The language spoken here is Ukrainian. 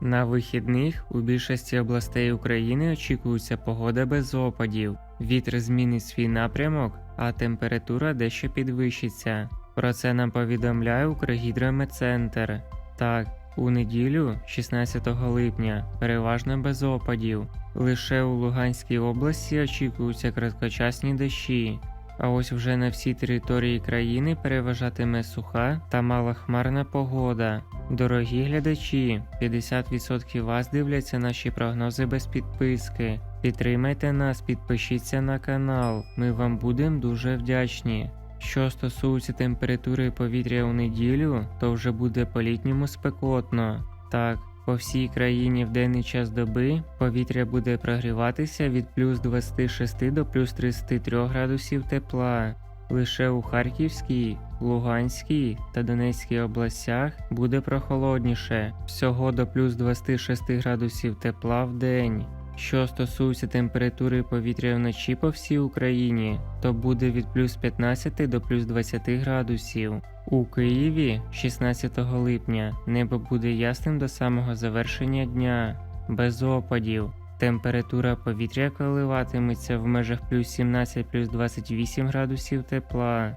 На вихідних у більшості областей України очікується погода без опадів. Вітер змінить свій напрямок, а температура дещо підвищиться. Про це нам повідомляє Укргідрометцентр. Так, у неділю, 16 липня, переважно без опадів. Лише у Луганській області очікуються короткочасні дощі. А ось вже на всій території країни переважатиме суха та малохмарна погода. Дорогі глядачі, 50% вас дивляться наші прогнози без підписки. Підтримайте нас, підпишіться на канал. Ми вам будемо дуже вдячні. Що стосується температури повітря у неділю, то вже буде по-літньому спекотно. Так, по всій країні в денний час доби повітря буде прогріватися від плюс 26 до плюс 33 градусів тепла. Лише у Харківській, Луганській та Донецькій областях буде прохолодніше, всього до плюс 26 градусів тепла в день. Що стосується температури повітря вночі по всій Україні, то буде від плюс 15 до плюс 20 градусів. У Києві 16 липня небо буде ясним до самого завершення дня, без опадів. Температура повітря коливатиметься в межах плюс 17 плюс 28 градусів тепла.